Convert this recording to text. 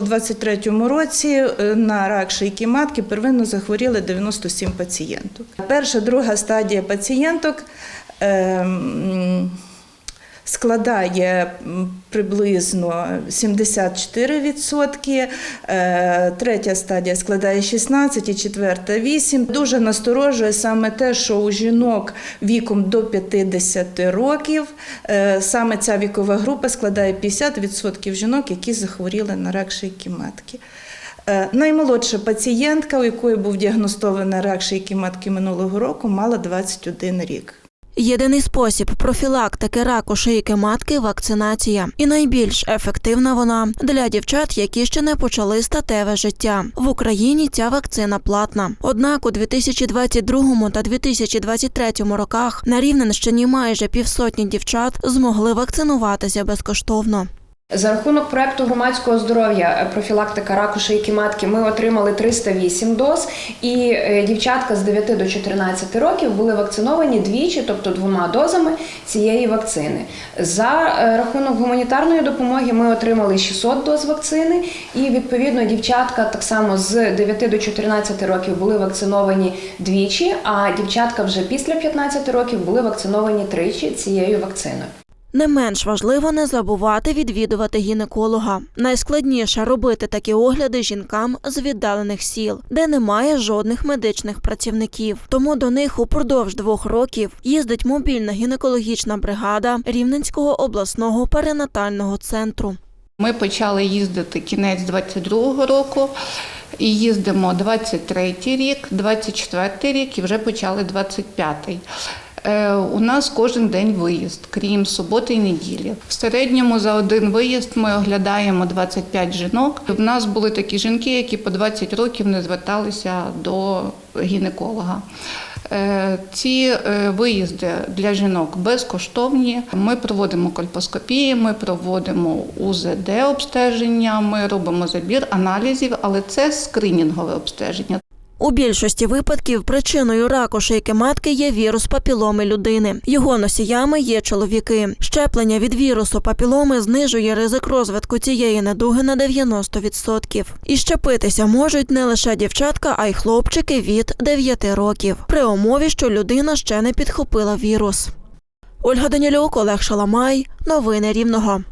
У 23-му році е, на рак шийки матки первинно захворіли 97 пацієнток. Перша, друга стадія пацієнток ем, складає приблизно 74%, е, третя стадія складає 16% і четверта 8%. Дуже насторожує саме те, що у жінок віком до 50 років е, саме ця вікова група складає 50% жінок, які захворіли на рак шийки матки. Е, Наймолодша пацієнтка, у якої був діагностований рак шийки матки минулого року, мала 21 рік. Єдиний спосіб профілактики раку шийки матки вакцинація, і найбільш ефективна вона для дівчат, які ще не почали статеве життя. В Україні ця вакцина платна. Однак у 2022 та 2023 роках на Рівненщині майже півсотні дівчат змогли вакцинуватися безкоштовно. За рахунок проекту громадського здоров'я е, профілактика раку шийки матки ми отримали 308 доз, і е, дівчатка з 9 до 14 років були вакциновані двічі, тобто двома дозами цієї вакцини. За е, рахунок гуманітарної допомоги ми отримали 600 доз вакцини, і відповідно дівчатка так само з 9 до 14 років були вакциновані двічі, а дівчатка вже після 15 років були вакциновані тричі цією вакциною. Не менш важливо не забувати відвідувати гінеколога. Найскладніше робити такі огляди жінкам з віддалених сіл, де немає жодних медичних працівників. Тому до них упродовж двох років їздить мобільна гінекологічна бригада Рівненського обласного перинатального центру. Ми почали їздити кінець 22-го року і їздимо 23-й рік, 24-й рік і вже почали 25-й. Е, У нас кожен день виїзд, крім суботи і неділі. В середньому за один виїзд ми оглядаємо 25 жінок. У нас були такі жінки, які по 20 років не зверталися до гінеколога. Е, Ці е, виїзди для жінок безкоштовні. Ми проводимо кольпоскопії, ми проводимо УЗД обстеження, ми робимо забір аналізів, але це скринінгове обстеження. У більшості випадків причиною раку шийки матки є вірус папіломи людини. Його носіями є чоловіки. Щеплення від вірусу папіломи знижує ризик розвитку цієї недуги на 90%. І щепитися можуть не лише дівчатка, а й хлопчики від 9 років, при умові, що людина ще не підхопила вірус. Ольга Данілюк, Олег Шаламай. Новини Рівного.